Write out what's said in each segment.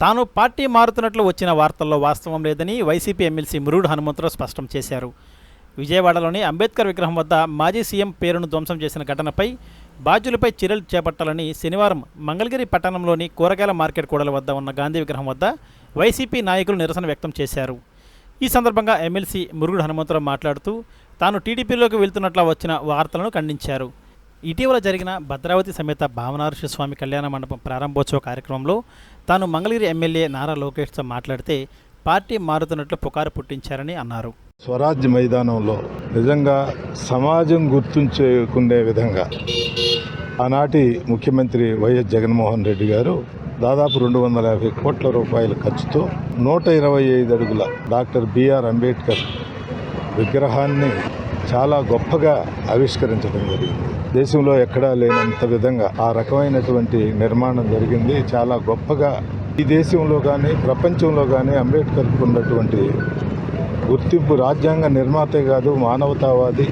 తాను పార్టీ మారుతున్నట్లు వచ్చిన వార్తల్లో వాస్తవం లేదని వైసీపీ ఎమ్మెల్సీ మురుడు హనుమంతరావు స్పష్టం చేశారు. విజయవాడలోని అంబేద్కర్ విగ్రహం వద్ద మాజీ సీఎం పేరును ధ్వంసం చేసిన ఘటనపై బాధ్యులపై చర్యలు చేపట్టాలని శనివారం మంగళగిరి పట్టణంలోని కూరగాయల మార్కెట్ కూడల వద్ద ఉన్న గాంధీ విగ్రహం వద్ద వైసీపీ నాయకులు నిరసన వ్యక్తం చేశారు. ఈ సందర్భంగా ఎమ్మెల్సీ మురుగుడు హనుమంతరావు మాట్లాడుతూ తాను టీడీపీలోకి వెళ్తున్నట్ల వచ్చిన వార్తలను ఖండించారు. ఇటీవల జరిగిన భద్రావతి సమేత భావనారుష స్వామి కళ్యాణ మండపం ప్రారంభోత్సవ కార్యక్రమంలో తాను మంగళగిరి ఎమ్మెల్యే నారా లోకేష్తో మాట్లాడితే పార్టీ మారుతున్నట్లు పుకారు పుట్టించారని అన్నారు. స్వరాజ్య మైదానంలో నిజంగా సమాజం గుర్తుంచుకునే విధంగా ఆనాటి ముఖ్యమంత్రి వైఎస్ జగన్మోహన్ రెడ్డి గారు దాదాపు రెండు వందల యాభై కోట్ల రూపాయల ఖర్చుతో నూట ఇరవై ఐదు అడుగుల డాక్టర్ బిఆర్ అంబేద్కర్ విగ్రహాన్ని చాలా గొప్పగా ఆవిష్కరించడం జరిగింది. దేశంలో ఎక్కడా లేనంత విధంగా ఆ రకమైనటువంటి నిర్మాణం జరిగింది. చాలా గొప్పగా ఈ దేశంలో కానీ ప్రపంచంలో కానీ అంబేద్కర్కు ఉన్నటువంటి గుర్తింపు రాజ్యాంగ నిర్మాతే కాదు మానవతావాది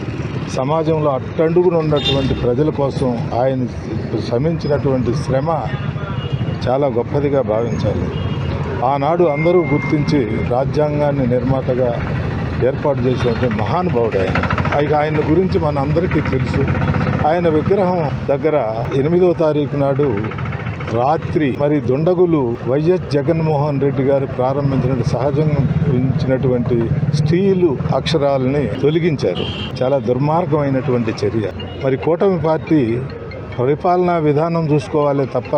సమాజంలో అట్టడుగున ఉన్నటువంటి ప్రజల కోసం ఆయన శ్రమించినటువంటి శ్రమ చాలా గొప్పదిగా భావించాలి. ఆనాడు అందరూ గుర్తించి రాజ్యాంగాన్ని నిర్మాతగా ఏర్పాటు చేసినటువంటి మహానుభావుడు ఆయన. ఇక ఆయన గురించి మన అందరికీ తెలుసు. ఆయన విగ్రహం దగ్గర ఎనిమిదో తారీఖు నాడు రాత్రి మరి దుండగులు వైఎస్ జగన్మోహన్ రెడ్డి గారు ప్రారంభించిన సహజంగా స్టీలు అక్షరాలని తొలగించారు. చాలా దుర్మార్గమైనటువంటి చర్య. మరి కూటమి పార్టీ పరిపాలనా విధానం చూసుకోవాలి తప్ప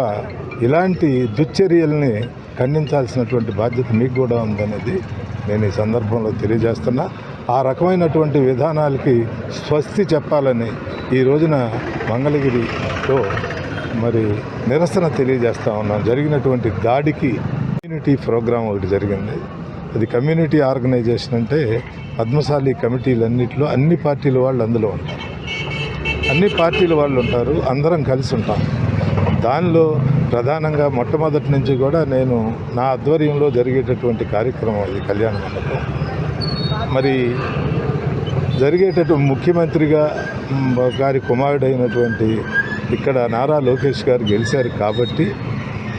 ఇలాంటి దుశ్చర్యల్ని ఖండించాల్సినటువంటి బాధ్యత మీకు కూడా ఉందనేది నేను ఈ సందర్భంలో తెలియజేస్తున్నా. ఆ రకమైనటువంటి విధానాలకి స్వస్తి చెప్పాలని ఈ రోజున మంగళగిరిలో మరి నిరసన తెలియజేస్తా ఉన్నాం. జరిగినటువంటి దాడికి కమ్యూనిటీ ప్రోగ్రాం ఒకటి జరిగింది. అది కమ్యూనిటీ ఆర్గనైజేషన్ అంటే పద్మశాలి కమిటీలన్నింటిలో అన్ని పార్టీల వాళ్ళు అందులో ఉంటారు. అన్ని పార్టీల వాళ్ళు ఉంటారు అందరం కలిసి ఉంటాం. దానిలో ప్రధానంగా మొట్టమొదటి నుంచి కూడా నేను నా ఆధ్వర్యంలో జరిగేటటువంటి కార్యక్రమం అది కళ్యాణ మండపం. మరి జరిగేటటువంటి ముఖ్యమంత్రిగా గారి కుమారుడైనటువంటి ఇక్కడ నారా లోకేష్ గారు గెలిచారు కాబట్టి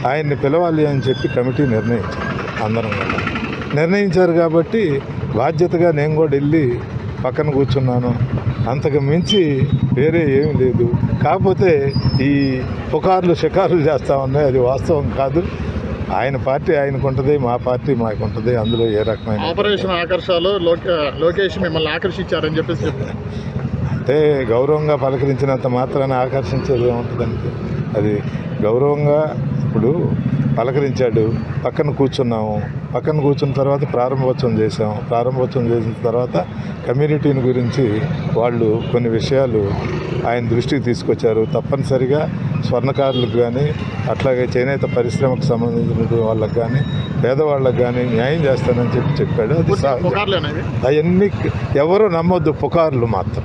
ఆయన్ని పిలవాలి అని చెప్పి కమిటీ నిర్ణయించారు అందరం కూడా. నిర్ణయించారు కాబట్టి బాధ్యతగా నేను కూడా వెళ్ళి పక్కన కూర్చున్నాను. అంతకు మించి వేరే ఏమీ లేదు. కాకపోతే ఈ పుకార్లు షికారులు చేస్తా ఉన్నాయి. అది వాస్తవం కాదు. ఆయన పార్టీ ఆయనకు ఉంటుంది మా పార్టీ మాకు ఉంటుంది అందులో ఏ రకమైన ఆపరేషన్ ఆకర్షాలు లోకే లోకేష్ మిమ్మల్ని ఆకర్షించారని చెప్పేసి చెప్పారు. అంటే గౌరవంగా పలకరించినంత మాత్రాన ఆకర్షించేది ఏముంటుందంటే అది గౌరవంగా ఇప్పుడు పలకరించాడు పక్కన కూర్చున్నాము పక్కన కూర్చున్న తర్వాత ప్రారంభోత్సవం చేసాం ప్రారంభోత్సవం చేసిన తర్వాత కమ్యూనిటీని గురించి వాళ్ళు కొన్ని విషయాలు ఆయన దృష్టికి తీసుకొచ్చారు తప్పనిసరిగా స్వర్ణకారులకు కానీ అట్లాగే చేనేత పరిశ్రమకు సంబంధించిన వాళ్ళకి కానీ పేదవాళ్ళకి కానీ న్యాయం చేస్తానని చెప్పి చెప్పాడు. అది? అవన్నీ ఎవరు నమ్మొద్దు పుకార్లు మాత్రం.